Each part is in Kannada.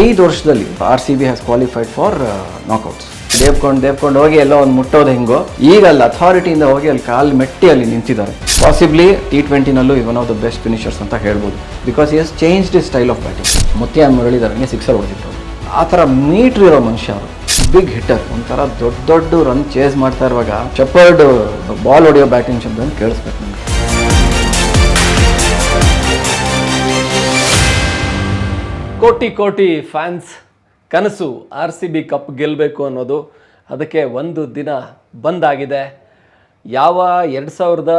ಐದು ವರ್ಷದಲ್ಲಿ R C B has qualified for knockouts ದೇವ್ಕೊಂಡು ದೇವ್ಕೊಂಡು ಹೋಗಿ ಎಲ್ಲ ಒಂದು ಮುಟ್ಟೋದು ಹೆಂಗೋ ಈಗ ಅಲ್ಲಿ ಅಥಾರಿಟಿಯಿಂದ ಹೋಗಿ ಅಲ್ಲಿ ಕಾಲು ಮೆಟ್ಟಿ ಅಲ್ಲಿ ನಿಂತಿದ್ದಾರೆ. Possibly T ಟ್ವೆಂಟಿನಲ್ಲೂ one of the best finishers ಅಂತ ಹೇಳ್ಬೋದು. Because has change the style of batting Muttiah ಮುರಳಿದಾರಂಗೆ sixer ಹೊಡೆದಿದ್ರು. ಆ ಥರ ಮೀಟ್ರ್ ಇರೋ ಮನುಷ್ಯ ಅವರು. ಬಿಗ್ ಹಿಟ್ಟರ್ ಒಂಥರ ದೊಡ್ಡ ದೊಡ್ಡ ರನ್ ಚೇಸ್ ಮಾಡ್ತಾ ಇರುವಾಗ, ಚಪ್ಪರ್ಡ್ ಬಾಲ್ ಹೊಡೆಯೋ ಬ್ಯಾಟಿಂಗ್ ಶಬ್ದ ಕೇಳಿಸ್ಬೇಕು ನಮಗೆ ಕೋಟಿ ಕೋಟಿ ಫ್ಯಾನ್ಸ್ ಕನಸು ಆರ್ ಸಿ ಬಿ ಕಪ್ ಗೆಲ್ಲಬೇಕು ಅನ್ನೋದು ಅದಕ್ಕೆ ಒಂದು ದಿನ ಬಂದಾಗಿದೆ. ಯಾವ ಎರಡು ಸಾವಿರದ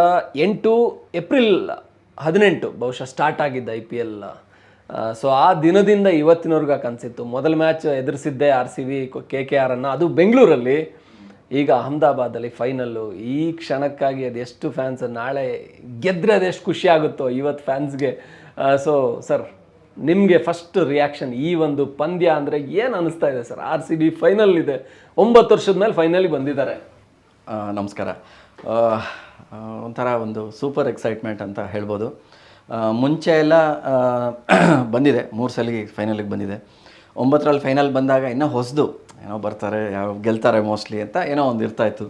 ಎಂಟು ಏಪ್ರಿಲ್ ಹದಿನೆಂಟು ಬಹುಶಃ ಸ್ಟಾರ್ಟ್ ಆಗಿದ್ದ ಐ ಪಿ ಎಲ್ ಸೊ ಆ ದಿನದಿಂದ ಇವತ್ತಿನವರೆಗೂ ಕನಸಿತ್ತು. ಮೊದಲ match ಎದುರಿಸಿದ್ದೆ R C B K K R ಅನ್ನು. ಅದು ಬೆಂಗಳೂರಲ್ಲಿ. ಈಗ ಅಹಮದಾಬಾದಲ್ಲಿ ಫೈನಲ್ಲು ಈ ಕ್ಷಣಕ್ಕಾಗಿ ಅದು ಎಷ್ಟು ಫ್ಯಾನ್ಸ್ ನಾಳೆ ಗೆದ್ದರೆ ಅದೆಷ್ಟು ಖುಷಿ ಆಗುತ್ತೋ ಇವತ್ತು ಫ್ಯಾನ್ಸ್ಗೆ ಸೊ ಸರ್ ನಿಮಗೆ ಫಸ್ಟ್ ರಿಯಾಕ್ಷನ್ ಈ ಒಂದು ಪಂದ್ಯ ಅಂದರೆ ಏನು ಅನಿಸ್ತಾ ಇದೆ sir? R C B final ಇದೆ. ಒಂಬತ್ತು ವರ್ಷದ ಮೇಲೆ ಫೈನಲಿ ಬಂದಿದ್ದಾರೆ. ನಮಸ್ಕಾರ. ಒಂಥರ ಒಂದು ಸೂಪರ್ ಎಕ್ಸೈಟ್ಮೆಂಟ್ ಅಂತ ಹೇಳ್ಬೋದು. ಮುಂಚೆ ಎಲ್ಲ ಬಂದಿದೆ. ಮೂರು ಸಲ ಫೈನಲಿಗೆ ಬಂದಿದೆ. ಒಂಬತ್ತರಲ್ಲಿ ಫೈನಲ್ ಬಂದಾಗ ಇನ್ನೂ ಹೊಸದು. ಏನೋ ಬರ್ತಾರೆ, ಯಾವ ಗೆಲ್ತಾರೆ ಮೋಸ್ಟ್ಲಿ ಅಂತ ಏನೋ ಒಂದು ಇರ್ತಾಯಿತ್ತು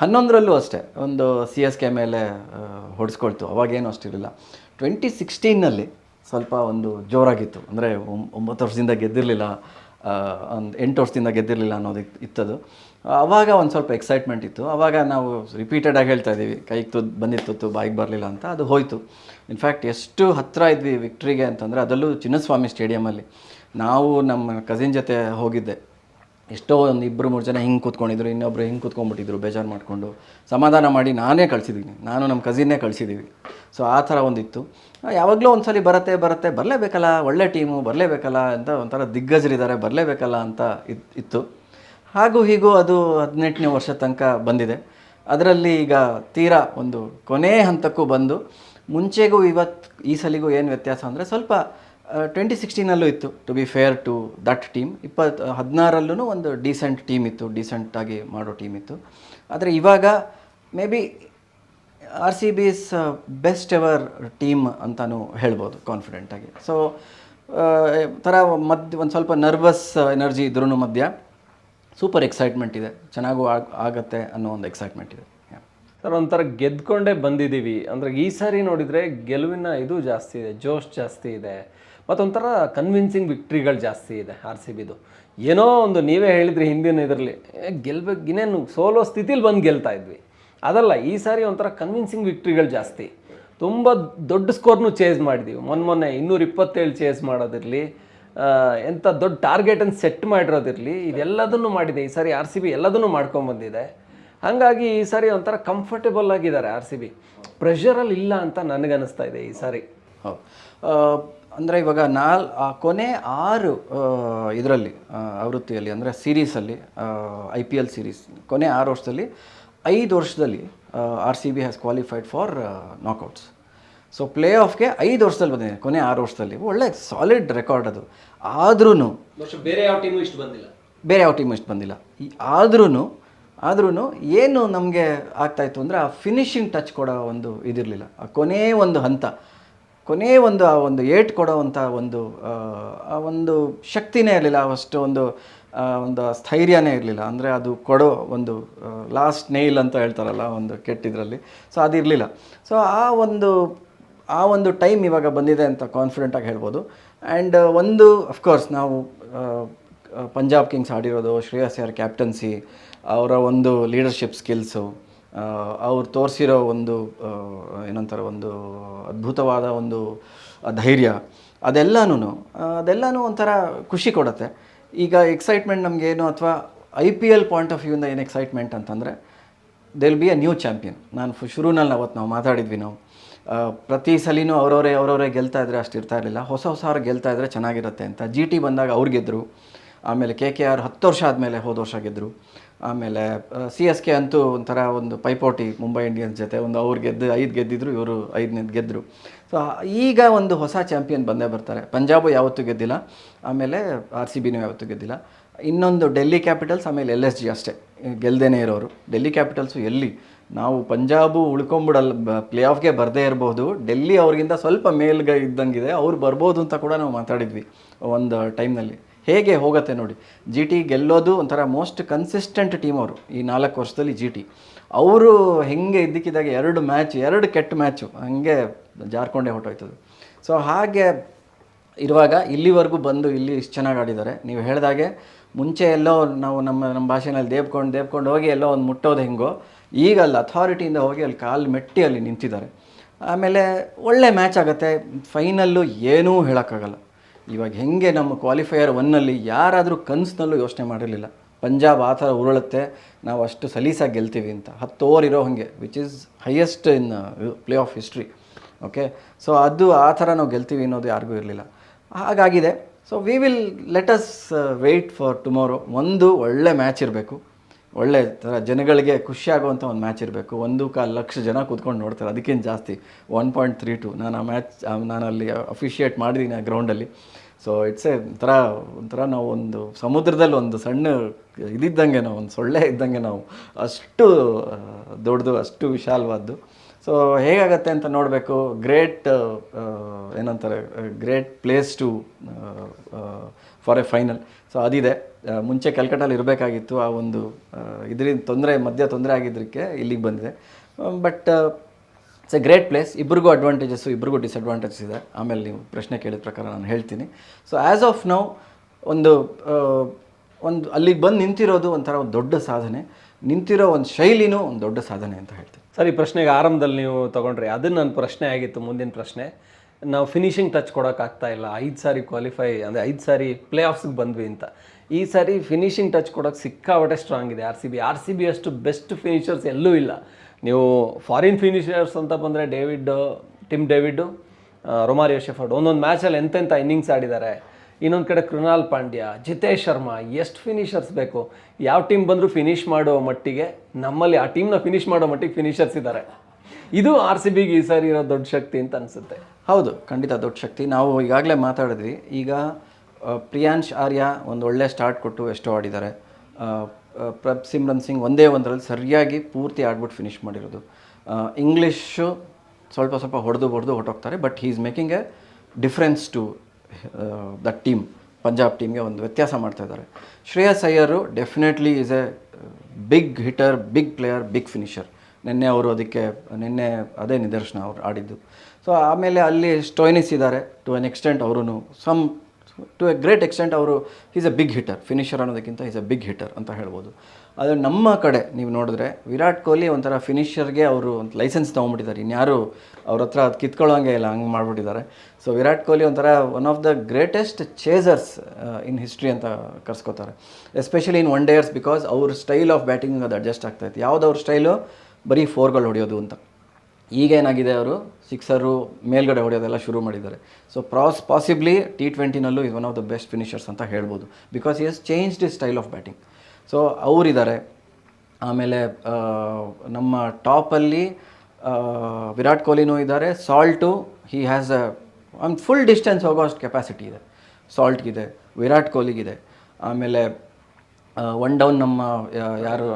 ಹನ್ನೊಂದರಲ್ಲೂ ಅಷ್ಟೇ, ಒಂದು ಸಿ ಎಸ್ ಕೆ ಮೇಲೆ ಹೊಡೆಸ್ಕೊಳ್ತು. ಅವಾಗೇನು ಅಷ್ಟಿರಲಿಲ್ಲ. ಟ್ವೆಂಟಿ ಸಿಕ್ಸ್ಟೀನಲ್ಲಿ ಸ್ವಲ್ಪ ಒಂದು ಜೋರಾಗಿತ್ತು. ಅಂದರೆ ಒಂಬತ್ತು ವರ್ಷದಿಂದ ಗೆದ್ದಿರಲಿಲ್ಲ ಒಂದು ಎಂಟು ವರ್ಷದಿಂದ ಗೆದ್ದಿರಲಿಲ್ಲ ಅನ್ನೋದು ಇತ್- ಇತ್ತದು. ಆವಾಗ ಒಂದು ಸ್ವಲ್ಪ ಎಕ್ಸೈಟ್ಮೆಂಟ್ ಇತ್ತು. ಆವಾಗ ನಾವು ರಿಪೀಟೆಡಾಗಿ ಹೇಳ್ತಾ ಇದ್ದೀವಿ ಕೈಗೆ ತುದ್ ಬಂದಿತ್ತು ಬಾಯಿಗೆ ಬರಲಿಲ್ಲ ಅಂತ. ಅದು ಹೋಯಿತು. ಇನ್ಫ್ಯಾಕ್ಟ್ ಎಷ್ಟು ಹತ್ತಿರ ಇದ್ವಿ ವಿಕ್ಟ್ರಿಗೆ ಅಂತಂದರೆ ಅದರಲ್ಲೂ ಚಿನ್ನಸ್ವಾಮಿ ಸ್ಟೇಡಿಯಮಲ್ಲಿ ನಾವು ನಮ್ಮ ಕಸಿನ್ ಜೊತೆ ಹೋಗಿದ್ದೆ. ಎಷ್ಟೋ ಒಂದು ಇಬ್ಬರು ಮೂರು ಜನ ಹಿಂಗೆ ಕೂತ್ಕೊಂಡಿದ್ರು. ಇನ್ನೊಬ್ರು ಹಿಂಗೆ ಕೂತ್ಕೊಂಡ್ಬಿಟ್ಟಿದ್ರು, ಬೇಜಾರು ಮಾಡಿಕೊಂಡು. ಸಮಾಧಾನ ಮಾಡಿ ನಾನೇ ಕಳಿಸಿದ್ದೀನಿ ನಾನು ನಮ್ಮ ಕಸಿನ್ನೇ ಕಳಿಸಿದ್ದೀವಿ ಸೊ ಆ ಥರ ಒಂದಿತ್ತು. ಯಾವಾಗಲೂ ಒಂದ್ಸಲಿ ಬರುತ್ತೆ ಬರುತ್ತೆ, ಬರಲೇಬೇಕಲ್ಲ, ಒಳ್ಳೆ ಟೀಮು, ಬರಲೇಬೇಕಲ್ಲ ಅಂತ ಒಂಥರ ದಿಗ್ಗಜರಿದ್ದಾರೆ, ಬರಲೇಬೇಕಲ್ಲ ಅಂತ ಇತ್- ಇತ್ತು. ಹಾಗೂ ಹೀಗೂ ಅದು ಹದಿನೆಂಟನೇ ವರ್ಷ ತನಕ ಬಂದಿದೆ. ಅದರಲ್ಲಿ ಈಗ ತೀರಾ ಒಂದು ಕೊನೆ ಹಂತಕ್ಕೂ ಬಂದು, ಮುಂಚೆಗೂ ಇವತ್ತು ಈ ಸಲಿಗೂ ಏನು ವ್ಯತ್ಯಾಸ ಅಂದರೆ ಸ್ವಲ್ಪ ಟ್ವೆಂಟಿ ಸಿಕ್ಸ್ಟೀನಲ್ಲೂ ಇತ್ತು. To be fair to that team ಇಪ್ಪತ್ತು ಹದಿನಾರಲ್ಲೂ ಒಂದು ಡೀಸೆಂಟ್ ಟೀಮ್ ಇತ್ತು ಡೀಸೆಂಟಾಗಿ ಮಾಡೋ ಟೀಮ್ ಇತ್ತು. ಆದರೆ ಇವಾಗ maybe R C B is best ever team ಅಂತಲೂ ಹೇಳ್ಬೋದು ಕಾನ್ಫಿಡೆಂಟಾಗಿ ಸೊ ಥರ ಮಧ್ಯ ಒಂದು ಸ್ವಲ್ಪ ನರ್ವಸ್ ಎನರ್ಜಿ ಇದ್ರೂ ಮಧ್ಯ ಸೂಪರ್ ಎಕ್ಸೈಟ್ಮೆಂಟ್ ಇದೆ. ಚೆನ್ನಾಗೂ ಆಗುತ್ತೆ ಅನ್ನೋ ಒಂದು ಎಕ್ಸೈಟ್ಮೆಂಟ್ ಇದೆ. ಸರ್ ಒಂಥರ ಗೆದ್ಕೊಂಡೇ ಬಂದಿದ್ದೀವಿ ಅಂದರೆ ಈ ಸಾರಿ ನೋಡಿದರೆ ಗೆಲುವಿನ ಇದು ಜಾಸ್ತಿ ಇದೆ, ಜೋಶ್ ಜಾಸ್ತಿ ಇದೆ. ಮತ್ತೊಂಥರ ಕನ್ವಿನ್ಸಿಂಗ್ ವಿಕ್ಟ್ರಿಗಳು ಜಾಸ್ತಿ ಇದೆ ಆರ್ ಸಿ ಬಿದು ಏನೋ ಒಂದು ನೀವೇ ಹೇಳಿದ್ರಿ ಹಿಂದಿನ ಇದರಲ್ಲಿ ಗೆಲ್ಬೇಕು, ಇನ್ನೇನು ಸೋಲೋ ಸ್ಥಿತಿಲಿ ಬಂದು ಗೆಲ್ತಾ ಇದ್ವಿ. ಅದಲ್ಲ, ಈ ಸಾರಿ ಒಂಥರ ಕನ್ವಿನ್ಸಿಂಗ್ ವಿಕ್ಟ್ರಿಗಳು ಜಾಸ್ತಿ. ತುಂಬ ದೊಡ್ಡ ಸ್ಕೋರ್ನು ಚೇಸ್ ಮಾಡಿದ್ದೀವಿ ಮೊನ್ನೆ ಮೊನ್ನೆ ಇನ್ನೂರ ಇಪ್ಪತ್ತೇಳು ಚೇಸ್ ಮಾಡೋದಿರಲಿ ಎಂಥ ದೊಡ್ಡ ಟಾರ್ಗೆಟನ್ನು ಸೆಟ್ ಮಾಡಿರೋದಿರಲಿ, ಇದೆಲ್ಲದನ್ನು ಮಾಡಿದೆ. ಈ ಸಾರಿ ಆರ್ ಸಿ ಬಿ ಎಲ್ಲದನ್ನು ಮಾಡ್ಕೊಂಡ್ಬಂದಿದೆ ಹಾಗಾಗಿ ಈ ಸಾರಿ ಒಂಥರ ಕಂಫರ್ಟೇಬಲ್ ಆಗಿದ್ದಾರೆ ಆರ್ ಸಿ ಬಿ ಪ್ರೆಷರಲ್ಲಿ ಇಲ್ಲ ಅಂತ ನನಗನ್ನಿಸ್ತಾ ಇದೆ ಈ ಸಾರಿ. ಹೌದು. ಅಂದರೆ ಇವಾಗ ನಾಲ್ ಕೊನೆ ಆರು ಇದರಲ್ಲಿ ಆವೃತ್ತಿಯಲ್ಲಿ, ಅಂದರೆ ಸೀರೀಸಲ್ಲಿ ಐ ಪಿ ಎಲ್ ಸೀರೀಸ್ ಕೊನೆ ಆರು ವರ್ಷದಲ್ಲಿ ಐದು ವರ್ಷದಲ್ಲಿ R C B has qualified for knockouts so play ಆಫ್ಗೆ ಐದು ವರ್ಷದಲ್ಲಿ ಬಂದಿದೆ ಕೊನೆ ಆರು ವರ್ಷದಲ್ಲಿ. ಒಳ್ಳೆ ಸಾಲಿಡ್ ರೆಕಾರ್ಡ್ ಅದು. ಆದ್ರೂ ಬೇರೆ ಯಾವ ಟೀಮು ಇಷ್ಟು ಬಂದಿಲ್ಲ. ಬೇರೆ ಯಾವ ಟೀಮು ಇಷ್ಟು ಬಂದಿಲ್ಲ. ಆದ್ರೂ ಆದ್ರೂ ಏನು ನಮಗೆ ಆಗ್ತಾಯಿತ್ತು ಅಂದರೆ ಆ ಫಿನಿಶಿಂಗ್ ಟಚ್ ಕೊಡೋ ಒಂದು ಇದಿರಲಿಲ್ಲ. ಆ ಕೊನೇ ಒಂದು ಹಂತ ಕೊನೇ ಒಂದು ಆ ಒಂದು ಏಟ್ ಕೊಡೋವಂಥ ಒಂದು ಆ, ಒಂದು ಶಕ್ತಿನೇ ಇರಲಿಲ್ಲ. ಅಷ್ಟು ಒಂದು ಒಂದು ಸ್ಥೈರ್ಯನೇ ಇರಲಿಲ್ಲ. ಅಂದರೆ ಅದು ಕೊಡೋ ಒಂದು ಲಾಸ್ಟ್ ನೇಲ್ ಅಂತ ಹೇಳ್ತಾರಲ್ಲ ಒಂದು ಕೆಟ್ಟಿದ್ರಲ್ಲಿ. ಸೊ ಅದಿರಲಿಲ್ಲ ಸೊ ಆ ಒಂದು ಆ ಒಂದು ಟೈಮ್ ಇವಾಗ ಬಂದಿದೆ ಅಂತ ಕಾನ್ಫಿಡೆಂಟಾಗಿ ಹೇಳ್ಬೋದು. ಆ್ಯಂಡ್ ಒಂದು ಅಫ್ಕೋರ್ಸ್ ನಾವು ಪಂಜಾಬ್ ಕಿಂಗ್ಸ್ ಆಡಿರೋದು, ಶ್ರೇಯಸ್ ಯಾರ್ ಕ್ಯಾಪ್ಟನ್ಸಿ ಅವರ ಒಂದು ಲೀಡರ್ಶಿಪ್ ಸ್ಕಿಲ್ಸು ಅವ್ರು ತೋರಿಸಿರೋ ಒಂದು ಏನಂತಾರೆ, ಒಂದು ಅದ್ಭುತವಾದ ಒಂದು ಧೈರ್ಯ ಅದೆಲ್ಲನೂ ಅದೆಲ್ಲನೂ ಒಂಥರ ಖುಷಿ ಕೊಡುತ್ತೆ. ಈಗ ಎಕ್ಸೈಟ್ಮೆಂಟ್ ನಮಗೇನು ಅಥವಾ I P L point of ವ್ಯೂಯಿಂದ ಏನು ಎಕ್ಸೈಟ್ಮೆಂಟ್ ಅಂತಂದರೆ they'll be a new champion ನಾನು ಶುರುನಲ್ಲಿ ಅವತ್ತು ನಾವು ಮಾತಾಡಿದ್ವಿ ನಾವು. ಪ್ರತಿ ಸಲಿನೂ ಅವರವರೇ ಅವರವರೇ ಗೆಲ್ತಾ ಇದ್ದರೆ ಅಷ್ಟು ಇರ್ತಾ ಇರಲಿಲ್ಲ. ಹೊಸ ಹೊಸವ್ರು ಗೆಲ್ತಾ ಇದ್ದರೆ ಚೆನ್ನಾಗಿರುತ್ತೆ ಅಂತ. ಜಿ ಟಿ ಬಂದಾಗ ಅವ್ರು ಗೆದ್ದರು ಆಮೇಲೆ ಕೆ ಕೆ ಆರ್ ಹತ್ತು ವರ್ಷ ಆದಮೇಲೆ ಹೋದ ವರ್ಷ ಗೆದ್ದರು ಆಮೇಲೆ ಸಿ ಎಸ್ ಕೆ ಅಂತೂ ಒಂಥರ ಒಂದು ಪೈಪೋಟಿ ಮುಂಬೈ ಇಂಡಿಯನ್ಸ್ ಜೊತೆ ಒಂದು ಅವ್ರು ಗೆದ್ದು ಐದು ಗೆದ್ದಿದ್ರು, ಇವರು ಐದನೇದು ಗೆದ್ದರು ಸೊ ಈಗ ಒಂದು ಹೊಸ ಚಾಂಪಿಯನ್ ಬಂದೇ ಬರ್ತಾರೆ. ಪಂಜಾಬು ಯಾವತ್ತೂ ಗೆದ್ದಿಲ್ಲ, ಆಮೇಲೆ ಆರ್ ಸಿ ಬಿನೂ ಯಾವತ್ತೂ ಗೆದ್ದಿಲ್ಲ. ಇನ್ನೊಂದು ಡೆಲ್ಲಿ ಕ್ಯಾಪಿಟಲ್ಸ್, ಆಮೇಲೆ ಎಲ್ ಎಸ್ ಜಿ ಅಷ್ಟೇ. ಗೆಲ್ದೇನೆ ಇರೋರು. ಡೆಲ್ಲಿ ಕ್ಯಾಪಿಟಲ್ಸು ಎಲ್ಲಿ? ನಾವು ಪಂಜಾಬು ಉಳ್ಕೊಂಬಿಡಲ್ಲ ಪ್ಲೇ ಆಫ್ಗೆ ಬರದೇ ಇರಬಹುದು. ಡೆಲ್ಲಿ ಅವ್ರಿಗಿಂತ ಸ್ವಲ್ಪ ಮೇಲ್ಗೆ ಇದ್ದಂಗಿದೆ. ಅವ್ರು ಬರ್ಬೋದು ಅಂತ ಕೂಡ ನಾವು ಮಾತಾಡಿದ್ವಿ ಒಂದು ಟೈಮ್ನಲ್ಲಿ. ಹೇಗೆ ಹೋಗುತ್ತೆ ನೋಡಿ. ಜಿ ಟಿ ಗೆಲ್ಲೋದು ಒಂಥರ ಮೋಸ್ಟ್ ಕನ್ಸಿಸ್ಟೆಂಟ್ ಟೀಮ್ ಅವರು ಈ ನಾಲ್ಕು ವರ್ಷದಲ್ಲಿ ಜಿ ಟಿ ಅವರು ಹೆಂಗೆ ಇದ್ದಕ್ಕಿದ್ದಾಗ ಎರಡು ಮ್ಯಾಚ್ ಎರಡು ಕೆಟ್ಟ ಮ್ಯಾಚು ಹಂಗೆ ಜಾರ್ಕೊಂಡೇ ಹೊಟ್ಟೋಯ್ತದೆ ಸೊ ಹಾಗೆ ಇರುವಾಗ ಇಲ್ಲಿವರೆಗೂ ಬಂದು ಇಲ್ಲಿ ಇಷ್ಟು ಚೆನ್ನಾಗಿ ಆಡಿದ್ದಾರೆ. ನೀವು ಹೇಳಿದಾಗೆ ಮುಂಚೆ ಎಲ್ಲೋ ನಾವು ನಮ್ಮ ನಮ್ಮ ಭಾಷೆನಲ್ಲಿ ದೇಬ್ಕೊಂಡು ದೇಬ್ಕೊಂಡು ಹೋಗಿ ಎಲ್ಲೋ ಒಂದು ಮುಟ್ಟೋದು ಹೆಂಗೋ ಈಗ ಅಲ್ಲಿ ಅಥಾರಿಟಿಯಿಂದ ಹೋಗಿ ಅಲ್ಲಿ ಕಾಲು ಮೆಟ್ಟಿ ಅಲ್ಲಿ ನಿಂತಿದ್ದಾರೆ. ಆಮೇಲೆ ಒಳ್ಳೆ ಮ್ಯಾಚ್ ಆಗುತ್ತೆ. ಫೈನಲ್ಲು ಏನೂ ಹೇಳೋಕ್ಕಾಗಲ್ಲ. ಇವಾಗ ಹೆಂಗೆ ನಮ್ಮ ಕ್ವಾಲಿಫೈಯರ್ ಒನ್ನಲ್ಲಿ ಯಾರಾದರೂ ಕನಸಿನಲ್ಲೂ ಯೋಚನೆ ಮಾಡಿರಲಿಲ್ಲ. ಪಂಜಾಬ್ ಆ ಥರ ಉರುಳುತ್ತೆ, ನಾವು ಅಷ್ಟು ಸಲೀಸಾಗಿ ಗೆಲ್ತೀವಿ ಅಂತ. ಹತ್ತು ಓವರ್ ಇರೋ ಹಾಗೆ which is highest in playoff history okay so ಅದು ಆ ಥರ ನಾವು ಗೆಲ್ತೀವಿ ಅನ್ನೋದು ಯಾರಿಗೂ ಇರಲಿಲ್ಲ. ಹಾಗಾಗಿದೆ. So we will let us wait for tomorrow ಒಂದು ಒಳ್ಳೆ ಮ್ಯಾಚ್ ಇರಬೇಕು. ಒಳ್ಳೆ ಥರ ಜನಗಳಿಗೆ ಖುಷಿಯಾಗುವಂಥ ಒಂದು ಮ್ಯಾಚ್ ಇರಬೇಕು. ಒಂದು ಕಾಲು ಲಕ್ಷ ಜನ ಕೂತ್ಕೊಂಡು ನೋಡ್ತಾರೆ. ಅದಕ್ಕಿಂತ ಜಾಸ್ತಿ? ಒನ್ ಪಾಯಿಂಟ್ ತ್ರೀ ಟು ನಾನು ಆ ಮ್ಯಾಚ್ ನಾನು ಅಲ್ಲಿ ಅಫಿಷಿಯೇಟ್ ಮಾಡಿದ್ದೀನಿ ಆ ಗ್ರೌಂಡಲ್ಲಿ ಸೊ ಇಟ್ಸ್ ಎ ಒಂಥರ ಒಂಥರ ನಾವು ಒಂದು ಸಮುದ್ರದಲ್ಲಿ ಒಂದು ಸಣ್ಣ ಇದಿದ್ದಂಗೆ ನಾವು, ಒಂದು ಸೊಳ್ಳೆ ಇದ್ದಂಗೆ ನಾವು ಅಷ್ಟು ದೊಡ್ಡದು, ಅಷ್ಟು ವಿಶಾಲವಾದ್ದು. ಸೊ ಹೇಗಾಗತ್ತೆ ಅಂತ ನೋಡಬೇಕು. ಗ್ರೇಟ್ ಏನಂತಾರೆ great place to for a final so ಅದಿದೆ. ಮುಂಚೆ ಕಲ್ಕಟ್ಟಲ್ಲಿ ಇರಬೇಕಾಗಿತ್ತು ಆ ಒಂದು ಇದರಿಂದ ತೊಂದರೆ, ಮಧ್ಯ ತೊಂದರೆ ಆಗಿದ್ದಕ್ಕೆ ಇಲ್ಲಿಗೆ ಬಂದಿದೆ. But it's a great place ಇಬ್ರಿಗೂ ಅಡ್ವಾಂಟೇಜಸ್ಸು ಇಬ್ರಿಗೂ ಡಿಸ್ಅಡ್ವಾಂಟೇಜಸ್ ಇದೆ. ಆಮೇಲೆ ನೀವು ಪ್ರಶ್ನೆ ಕೇಳಿದ ಪ್ರಕಾರ ನಾನು ಹೇಳ್ತೀನಿ. ಸೊ ಆ್ಯಸ್ ಆಫ್ ನೌ ಒಂದು ಒಂದು, ಅಲ್ಲಿಗೆ ಬಂದು ನಿಂತಿರೋದು ಒಂಥರ ಒಂದು ದೊಡ್ಡ ಸಾಧನೆ. ನಿಂತಿರೋ ಒಂದು ಶೈಲಿನೂ ಒಂದು ದೊಡ್ಡ ಸಾಧನೆ ಅಂತ ಹೇಳ್ತೀನಿ. ಸರ್, ಪ್ರಶ್ನೆಗೆ ಆರಂಭದಲ್ಲಿ ನೀವು ತಗೊಂಡ್ರಿ ಅದು ನನ್ನ ಪ್ರಶ್ನೆ ಆಗಿತ್ತು, ಮುಂದಿನ ಪ್ರಶ್ನೆ. ನಾವು ಫಿನಿಶಿಂಗ್ ಟಚ್ ಕೊಡೋಕ್ಕಾಗ್ತಾ ಇಲ್ಲ. ಐದು ಸಾರಿ ಕ್ವಾಲಿಫೈ ಅಂದರೆ ಐದು ಸಾರಿ ಪ್ಲೇ ಆಫ್ಸ್ಗೆ ಬಂದ್ವಿ ಅಂತ. ಈ ಸಾರಿ ಫಿನಿಶಿಂಗ್ ಟಚ್ ಕೊಡೋಕ್ಕೆ ಸಿಕ್ಕಾಬಟ್ಟೆ ಸ್ಟ್ರಾಂಗ್ ಇದೆ. R C B R C B ಅಷ್ಟು ಬೆಸ್ಟ್ ಫಿನಿಷರ್ಸ್ ಎಲ್ಲೂ ಇಲ್ಲ. ನೀವು ಫಾರಿನ್ ಫಿನಿಷರ್ಸ್ ಅಂತ ಬಂದರೆ David Tim David Romario Shepherd ಒಂದೊಂದು ಮ್ಯಾಚಲ್ಲಿ ಎಂತೆಂಥ ಇನ್ನಿಂಗ್ಸ್ ಆಡಿದ್ದಾರೆ. ಇನ್ನೊಂದು ಕಡೆ ಕೃಣಾಲ್ ಪಾಂಡ್ಯ, ಜಿತೇಶ್ ಶರ್ಮಾ, ಎಷ್ಟು ಫಿನಿಷರ್ಸ್ ಬೇಕು? ಯಾವ ಟೀಮ್ ಬಂದರೂ ಫಿನಿಷ್ ಮಾಡೋ ಮಟ್ಟಿಗೆ ನಮ್ಮಲ್ಲಿ ಆ ಟೀಮ್ನ ಫಿನಿಷ್ ಮಾಡೋ ಮಟ್ಟಿಗೆ ಫಿನಿಷರ್ಸ್ ಇದ್ದಾರೆ ಇದು ಆರ್ ಸಿ ಬಿಗೆ ಈ ಸಾರಿ ಇರೋ ದೊಡ್ಡ ಶಕ್ತಿ ಅಂತ ಅನಿಸುತ್ತೆ. ಹೌದು, ಖಂಡಿತ ದೊಡ್ಡ ಶಕ್ತಿ. ನಾವು ಈಗಾಗಲೇ ಮಾತಾಡಿದ್ವಿ. ಈಗ ಪ್ರಿಯಾಂಶ್ ಆರ್ಯ ಒಂದು ಒಳ್ಳೆ ಸ್ಟಾರ್ಟ್ ಕೊಟ್ಟು ಎಷ್ಟೋ ಆಡಿದ್ದಾರೆ. ಪ್ರಭ್ ಸಿಮ್ರನ್ ಸಿಂಗ್ ಒಂದೇ ಒಂದರಲ್ಲಿ ಸರಿಯಾಗಿ ಪೂರ್ತಿ ಆಡ್ಬಿಟ್ಟು ಫಿನಿಷ್ ಮಾಡಿರೋದು. ಇಂಗ್ಲೀಷು ಸ್ವಲ್ಪ ಸ್ವಲ್ಪ ಹೊಡೆದು ಹೊಡೆದು ಹೊರಟೋಗ್ತಾರೆ but he is making a difference to the team, Punjab ಟೀಮ್ಗೆ ಒಂದು ವ್ಯತ್ಯಾಸ ಮಾಡ್ತಾ ಇದ್ದಾರೆ. Shreyas Iyer definitely is a big hitter big player big finisher ನಿನ್ನೆ ಅವರು ಅದಕ್ಕೆ, ನಿನ್ನೆ ಅದೇ ನಿದರ್ಶನ ಅವ್ರು ಆಡಿದ್ದು. ಸೊ ಆಮೇಲೆ ಅಲ್ಲಿ ಸ್ಟೋಯ್ನಿಸ್ ಇದ್ದಾರೆ. ಟು ಎನ್ ಎಕ್ಸ್ಟೆಂಟ್ ಅವರು some to a great extent ಅವರು is a big hitter finisher ಅನ್ನೋದಕ್ಕಿಂತ ಈಸ್ ಎ ಬಿಗ್ ಹಿಟರ್ ಅಂತ ಹೇಳ್ಬೋದು. ಆದರೆ ನಮ್ಮ ಕಡೆ ನೀವು ನೋಡಿದ್ರೆ ವಿರಾಟ್ ಕೊಹ್ಲಿ ಒಂಥರ ಫಿನಿಷರ್ಗೆ ಅವರು ಒಂದು ಲೈಸೆನ್ಸ್ ತೊಗೊಂಡ್ಬಿಟ್ಟಿದ್ದಾರೆ. ಇನ್ಯಾರು ಅವ್ರ ಹತ್ರ ಅದು ಕಿತ್ಕೊಳ್ಳೋಂಗೆ ಇಲ್ಲ, ಹಂಗೆ ಮಾಡಿಬಿಟ್ಟಿದ್ದಾರೆ. ಸೊ ವಿರಾಟ್ ಕೊಹ್ಲಿ ಒಂಥರ one of the greatest chasers in history ಅಂತ ಕರ್ಸ್ಕೋತಾರೆ. Especially in one dayers because ಅವ್ರ ಸ್ಟೈಲ್ ಆಫ್ ಬ್ಯಾಟಿಂಗ್ ಅದು ಅಡ್ಜಸ್ಟ್ ಆಗ್ತಾಯಿತ್ತು ಯಾವ್ದು ಅವ್ರ ಸ್ಟೈಲು ಬರೀ ಫೋರ್ಗಳು ಹೊಡೆಯೋದು ಅಂತ. ಈಗೇನಾಗಿದೆ ಅವರು? ಸಿಕ್ಸರು ಮೇಲ್ಗಡೆ ಹೊಡೆಯೋದೆಲ್ಲ ಶುರು ಮಾಡಿದ್ದಾರೆ. ಸೊ ಪ್ರಾಸ್ possibly T ಟ್ವೆಂಟಿನಲ್ಲೂ is one of the best finishers ಅಂತ ಹೇಳ್ಬೋದು. Because he has changed his style of batting so ಅವರಿದ್ದಾರೆ. ಆಮೇಲೆ ನಮ್ಮ ಟಾಪಲ್ಲಿ ವಿರಾಟ್ ಕೊಹ್ಲಿನೂ ಇದ್ದಾರೆ. ಸಾಲ್ಟು ಹಿ ಹ್ಯಾಸ್ ಅ ಒಂದು ಫುಲ್ ಡಿಸ್ಟೆನ್ಸ್ ಹೋಗೋ ಅಷ್ಟು ಕೆಪಾಸಿಟಿ ಇದೆ ಸಾಲ್ಟ್ಗಿದೆ ವಿರಾಟ್ ಕೊಹ್ಲಿಗಿದೆ. ಆಮೇಲೆ ಒನ್ ಡೌನ್ ನಮ್ಮ ಯಾರು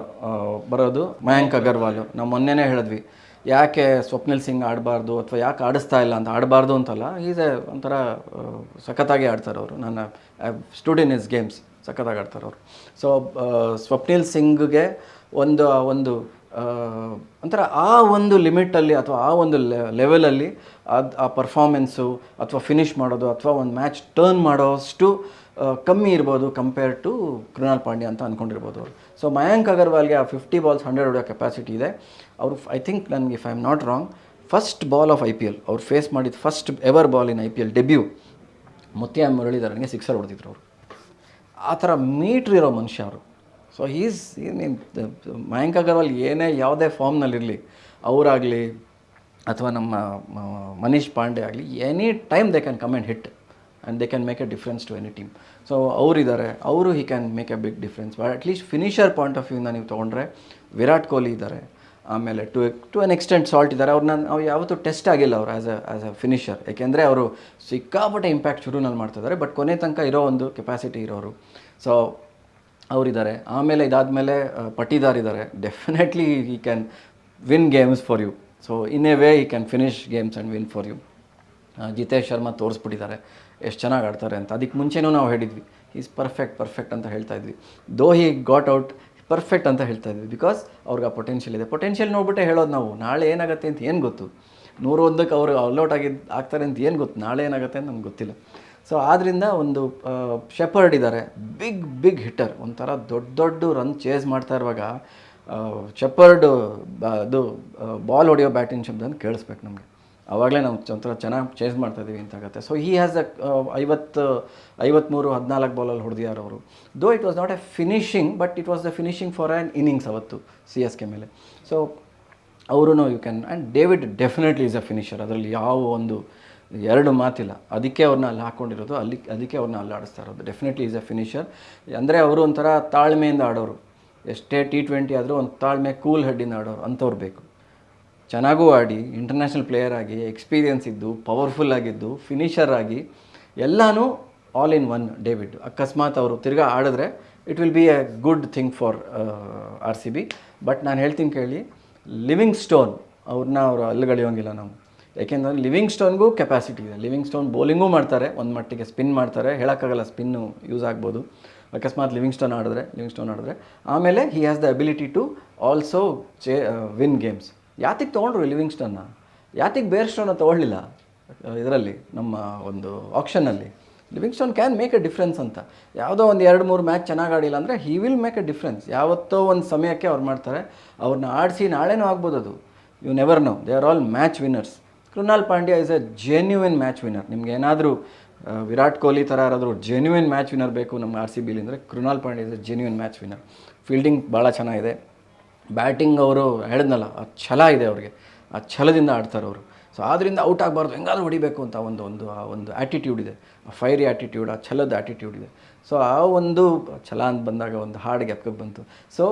ಬರೋದು? ಮಯಾಂಕ್ ಅಗರ್ವಾಲು. ನಾವು ಮೊನ್ನೆನೇ ಹೇಳಿದ್ವಿ. ಯಾಕೆ ಸ್ವಪ್ನಿಲ್ ಸಿಂಗ್ ಆಡಬಾರ್ದು ಅಥವಾ ಯಾಕೆ ಆಡಿಸ್ತಾ ಇಲ್ಲ ಅಂತ, ಆಡಬಾರ್ದು ಅಂತಲ್ಲ ಈಸ್ ಎ ಒಂಥರ ಸಖತ್ತಾಗಿ ಆಡ್ತಾರೆ ಅವರು. ನನ್ನ ಸ್ಟೂಡೆಂಟ್ ಇಸ್ ಗೇಮ್ಸ್ ಸಖತ್ತಾಗಿ ಆಡ್ತಾರೆ ಅವರು. ಸೊ ಸ್ವಪ್ನಿಲ್ ಸಿಂಗ್ಗೆ ಒಂದು ಒಂದು ಒಂಥರ ಆ ಒಂದು ಲಿಮಿಟಲ್ಲಿ ಅಥವಾ ಆ ಒಂದು ಲೆವೆಲಲ್ಲಿ ಅದು, ಆ ಪರ್ಫಾರ್ಮೆನ್ಸು ಅಥವಾ ಫಿನಿಷ್ ಮಾಡೋದು ಅಥವಾ ಒಂದು ಮ್ಯಾಚ್ ಟರ್ನ್ ಮಾಡೋಷ್ಟು ಕಮ್ಮಿ ಇರ್ಬೋದು ಕಂಪೇರ್ ಟು ಕೃಣಾಲ್ ಪಾಂಡ್ಯ ಅಂತ ಅಂದ್ಕೊಂಡಿರ್ಬೋದು ಅವರು. ಸೊ ಮಯಾಂಕ್ ಅಗರ್ವಾಲ್ಗೆ ಆ ಫಿಫ್ಟಿ ಬಾಲ್ಸ್ ಹಂಡ್ರೆಡ್ ಹೊಡೆಯೋ ಕೆಪಾಸಿಟಿ ಇದೆ. ಅವರು ಐ ಥಿಂಕ್ ನನಗೆ if I am not wrong first ball of I P L ಅವ್ರು ಫೇಸ್ ಮಾಡಿದ first ever ball in I P L debut Muttiah ಮುರಳೀಧರನಿಗೆ sixer ಹೊಡೆದಿದ್ರು ಅವರು. ಆ ಥರ ಮೀಟ್ರ್ ಇರೋ ಮನುಷ್ಯ ಅವರು. ಸೊ ಈಸ್ ಮಯಾಂಕ್ ಅಗರ್ವಾಲ್ ಏನೇ ಯಾವುದೇ ಫಾರ್ಮ್ನಲ್ಲಿರಲಿ, ಅವರಾಗಲಿ ಅಥವಾ ನಮ್ಮ ಮನೀಶ್ ಪಾಂಡೆ ಆಗಲಿ any time they can come and hit and they can make a difference to any team so ಅವರಿದ್ದಾರೆ ಅವರು he can make a big difference but at least finisher point of ವ್ಯೂಯಿಂದ ನೀವು ತೊಗೊಂಡ್ರೆ, ವಿರಾಟ್ ಕೊಹ್ಲಿ ಇದ್ದಾರೆ ಆಮೇಲೆ to to an extent Salt ಇದ್ದಾರೆ ಅವ್ರನ್ನ ನಾವು ಯಾವತ್ತೂ ಟೆಸ್ಟ್ ಆಗಿಲ್ಲ ಅವರು as a as a finisher ಏಕೆಂದರೆ ಅವರು ಸಿಕ್ಕಾಪಟ್ಟೆ ಇಂಪ್ಯಾಕ್ಟ್ ಶುರುನಲ್ಲಿ ಮಾಡ್ತಿದ್ದಾರೆ ಬಟ್ ಕೊನೆ ತನಕ ಇರೋ ಒಂದು ಕೆಪಾಸಿಟಿ ಇರೋರು. ಸೊ ಅವರಿದ್ದಾರೆ. ಆಮೇಲೆ ಇದಾದಮೇಲೆ ಪಟ್ಟಿದಾರ್ ಇದ್ದಾರೆ. Definitely he can win games for you so in a way he can finish games and win for you Jitesh Sharma ತೋರಿಸ್ಬಿಟ್ಟಿದ್ದಾರೆ. ಎಷ್ಟು ಚೆನ್ನಾಗಿ ಆಡ್ತಾರೆ ಅಂತ. ಅದಕ್ಕೆ ಮುಂಚೆನೂ ನಾವು ಹೇಳಿದ್ವಿ. ಈಸ್ ಪರ್ಫೆಕ್ಟ್ ಪರ್ಫೆಕ್ಟ್ ಅಂತ ಹೇಳ್ತಾ ಇದ್ವಿ. ದೋ ಹಿ ಗಾಟ್ ಔಟ್ ಪರ್ಫೆಕ್ಟ್ ಅಂತ ಹೇಳ್ತಾ ಇದ್ವಿ. ಬಿಕಾಸ್ ಅವ್ರಿಗೆ ಆ ಪೊಟೆನ್ಷಿಯಲ್ ಇದೆ. ಪೊಟೆನ್ಷಿಯಲ್ ನೋಡ್ಬಿಟ್ಟೆ ಹೇಳೋದು ನಾವು. ನಾಳೆ ಏನಾಗುತ್ತೆ ಅಂತ ಏನು ಗೊತ್ತು? ನೂರೊಂದಕ್ಕೆ ಅವರು ಆಲ್ಔಟ್ ಆಗಿದ್ದು ಆಗ್ತಾರೆ ಅಂತ ಏನು ಗೊತ್ತು? ನಾಳೆ ಏನಾಗುತ್ತೆ ಅಂತ ನಮ್ಗೆ ಗೊತ್ತಿಲ್ಲ. ಸೊ ಆದ್ದರಿಂದ ಒಂದು ಶೆಪರ್ಡ್ ಇದ್ದಾರೆ ಬಿಗ್ ಬಿಗ್ ಹಿಟ್ಟರ್ ಒಂಥರ ದೊಡ್ಡ ದೊಡ್ಡ ರನ್ ಚೇಸ್ ಮಾಡ್ತಾ ಇರುವಾಗ ಶೆಪರ್ಡ್ ಅದು ಬಾಲ್ ಹೊಡೆಯೋ ಬ್ಯಾಟಿಂಗ್ ಶಬ್ದ ಕೇಳಿಸ್ಬೇಕು ನಮಗೆ. ಆವಾಗಲೇ ನಾವು ಒಂಥರ ಚೆನ್ನಾಗಿ ಚೇಸ್ ಮಾಡ್ತಾ ಇದೀವಿ ಅಂತ ಆಗುತ್ತೆ. ಸೊ ಹಿ ಹ್ಯಾಸ್ ಅ ಐವತ್ತು ಐವತ್ತ್ಮೂರು ಹದಿನಾಲ್ಕು ಬಾಲಲ್ಲಿ ಹೊಡೆದಿದ್ದಾರೆ ಅವರು. Though it was not a finishing but it was the finishing for an innings ಅವತ್ತು ಸಿ ಎಸ್ ಕೆ ಮೇಲೆ. ಸೊ ಅವರು you can and David definitely is a finisher ಅದರಲ್ಲಿ ಯಾವ ಒಂದು ಎರಡು ಮಾತಿಲ್ಲ. ಅದಕ್ಕೆ ಅವ್ರನ್ನ ಅಲ್ಲಿ ಹಾಕ್ಕೊಂಡಿರೋದು ಅಲ್ಲಿ, ಅದಕ್ಕೆ ಅವ್ರನ್ನ ಅಲ್ಲಿ ಆಡಿಸ್ತಾ ಇರೋದು. ಡೆಫಿನೆಟ್ಲಿ ಈಸ್ ಎ ಫಿನಿಷರ್ ಅಂದರೆ ಅವರು ಒಂಥರ ತಾಳ್ಮೆಯಿಂದ ಆಡೋರು. ಎಷ್ಟೇ ಟಿ ಟ್ವೆಂಟಿ ಆದರೂ ಒಂದು ತಾಳ್ಮೆ ಕೂಲ್ ಹೆಡ್ಡಿಂದ ಆಡೋರು, ಅಂಥವ್ರು ಬೇಕು. ಚೆನ್ನಾಗೂ ಆಡಿ ಇಂಟರ್ನ್ಯಾಷನಲ್ ಪ್ಲೇಯರ್ ಆಗಿ ಎಕ್ಸ್ಪೀರಿಯನ್ಸ್ ಇದ್ದು ಪವರ್ಫುಲ್ ಆಗಿದ್ದು ಫಿನಿಷರ್ ಆಗಿ, ಎಲ್ಲನೂ ಆಲ್ ಇನ್ ಒನ್ ಡೇವಿಡ್ ಅಕಸ್ಮಾತ್ ಅವರು ತಿರ್ಗಾ ಆಡಿದ್ರೆ it will be a good thing for R C B but ನಾನು ಹೇಳ್ತೀನಿ ಕೇಳಿ ಲಿವಿಂಗ್ ಸ್ಟೋನ್ ಅವ್ರನ್ನ ಅವರು ಅಲ್ಲಿಗಳಿಯೋಂಗಿಲ್ಲ ನಾವು. ಯಾಕೆಂದರೆ ಲಿವಿಂಗ್ ಸ್ಟೋನ್ಗೂ ಕೆಪಾಸಿಟಿ ಇದೆ. ಲಿವಿಂಗ್ ಸ್ಟೋನ್ ಬೌಲಿಂಗೂ ಮಾಡ್ತಾರೆ. ಒಂದು ಮಟ್ಟಿಗೆ ಸ್ಪಿನ್ ಮಾಡ್ತಾರೆ. ಹೇಳೋಕ್ಕಾಗಲ್ಲ ಸ್ಪಿನ್ನು ಯೂಸ್ ಆಗ್ಬೋದು. ಅಕಸ್ಮಾತ್ ಲಿವಿಂಗ್ ಸ್ಟೋನ್ ಆಡಿದ್ರೆ ಲಿವಿಂಗ್ ಸ್ಟೋನ್ ಆಡಿದ್ರೆ. ಆಮೇಲೆ he has the ability to also ಚೇ ವಿನ್ ಗೇಮ್ಸ್ ಯಾತಿಗೆ ತೊಗೊಂಡ್ರು ಲಿವಿಂಗ್ ಸ್ಟೋನ್ನ ಯಾತಿಗೆ ಬೇರ್ ಸ್ಟೋನ ತೊಗೊಳ್ಳಿಲ್ಲ? ಇದರಲ್ಲಿ, ನಮ್ಮ ಒಂದು ಆಪ್ಷನಲ್ಲಿ Livingstone can make a difference ಅಂತ. ಯಾವುದೋ ಒಂದು ಎರಡು ಮೂರು ಮ್ಯಾಚ್ ಚೆನ್ನಾಗಿ ಆಡಿಲ್ಲ ಅಂದರೆ he will make a difference ಯಾವತ್ತೋ ಒಂದು ಸಮಯಕ್ಕೆ ಅವ್ರು ಮಾಡ್ತಾರೆ. ಅವ್ರನ್ನ ಆಡಿಸಿ ನಾಳೆನೂ ಆಗ್ಬೋದು ಅದು. You never know they are all match winners Krunal Pandya is a genuine match winner ನಿಮ್ಗೆ ಏನಾದರೂ ವಿರಾಟ್ ಕೊಹ್ಲಿ ಥರ ಯಾರಾದರೂ ಜೆನ್ಯುವಿನ್ ಮ್ಯಾಚ್ ವಿನ್ನರ್ ಬೇಕು ನಮ್ಮ ಆರ್ ಸಿ ಬಿಲಿ ಅಂದರೆ Krunal Pandya is a genuine match winner fielding ಭಾಳ ಚೆನ್ನಾಗಿದೆ. ಬ್ಯಾಟಿಂಗ್ ಅವರು ಹೇಳಿದ್ನಲ್ಲ, ಆ ಛಲ ಇದೆ ಅವ್ರಿಗೆ. ಆ ಛಲದಿಂದ ಆಡ್ತಾರೆ ಅವರು. ಸೊ ಆದ್ದರಿಂದ ಔಟ್ ಆಗಬಾರ್ದು. ಹೆಂಗಾದ್ರೂ ಹೊಡಿಬೇಕು ಅಂತ ಒಂದು ಒಂದು, ಆ, ಒಂದು ಆ್ಯಟಿಟ್ಯೂಡ್ ಇದೆ. ಆ ಫೈರಿ ಆ್ಯಟಿಟ್ಯೂಡ್ ಆ ಛಲದ ಆ್ಯಟಿಟ್ಯೂಡ್ ಇದೆ. ಸೊ ಆ ಒಂದು ಛಲ ಅಂತ ಬಂದಾಗ ಒಂದು ಹಾಡು ಗ್ಯಾಪ್ಗೆ ಬಂತು. ಸೊ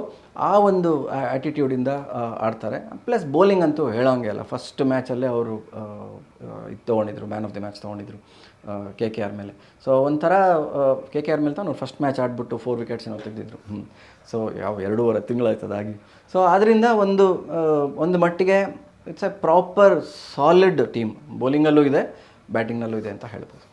ಆ ಒಂದು ಆ್ಯಟಿಟ್ಯೂಡಿಂದ ಆಡ್ತಾರೆ. ಪ್ಲಸ್ ಬೌಲಿಂಗ್ ಅಂತೂ ಹೇಳೋಂಗೆ ಅಲ್ಲ. ಫಸ್ಟ್ ಮ್ಯಾಚಲ್ಲೇ ಅವರು ಇದು ತೊಗೊಂಡಿದ್ರು ಮ್ಯಾನ್ ಆಫ್ ದಿ ಮ್ಯಾಚ್ ತೊಗೊಂಡಿದ್ರು ಕೆ ಕೆ ಆರ್ ಮೇಲೆ. ಸೊ ಒಂಥರ ಕೆ ಕೆ ಆರ್ ಮೇಲೆ ತಾನು ಫಸ್ಟ್ ಮ್ಯಾಚ್ ಆಡ್ಬಿಟ್ಟು ಫೋರ್ ವಿಕೆಟ್ಸ್ ಏನೋ ತೆಗೆದಿದ್ರು. ಹ್ಞೂ ಸೊ ಯಾವ ಎರಡೂವರೆ ತಿಂಗಳಾಯ್ತದಾಗಿ ಸೊ ಆದ್ದರಿಂದ ಒಂದು ಒಂದು ಮಟ್ಟಿಗೆ it's a proper solid team ಬೌಲಿಂಗಲ್ಲೂ ಇದೆ ಬ್ಯಾಟಿಂಗ್ನಲ್ಲೂ ಇದೆ ಅಂತ ಹೇಳ್ಬೋದು.